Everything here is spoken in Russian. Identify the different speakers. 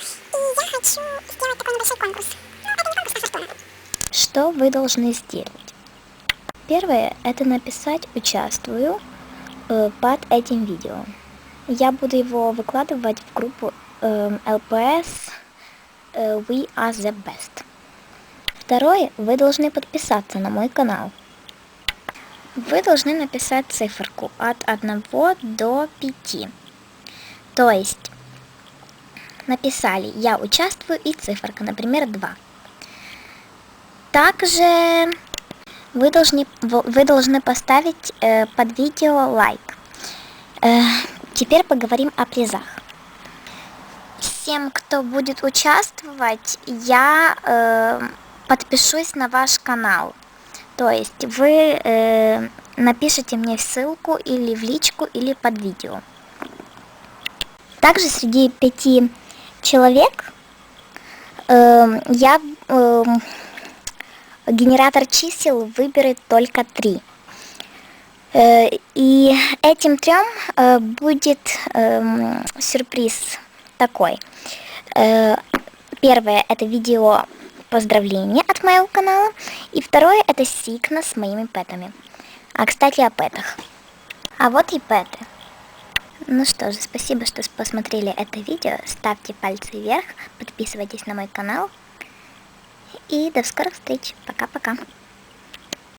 Speaker 1: и я хочу сделать такой небольшой конкурс. Ну, это не конкурс, а фортуна.
Speaker 2: Что вы должны сделать? Первое – это написать «Участвую» э, под этим видео. Я буду его выкладывать в группу э, LPS э, We Are The Best. Второе – вы должны подписаться на мой канал. Вы должны написать циферку от 1 до 5. То есть написали «Я участвую» и циферка, например, 2. Также вы должны, вы должны поставить э, под видео лайк. Э, теперь поговорим о призах. Всем, кто будет участвовать, я э, подпишусь на ваш канал. То есть вы э, напишите мне ссылку или в личку, или под видео. Также среди пяти человек э, я э, генератор чисел выберет только три. Э, и этим трем э, будет э, сюрприз такой. Э, первое это видео поздравления от моего канала. И второе это сикна с моими пэтами. А кстати о пэтах. А вот и пэты. Ну что же, спасибо, что посмотрели это видео. Ставьте пальцы вверх, подписывайтесь на мой канал. И до скорых встреч. Пока-пока.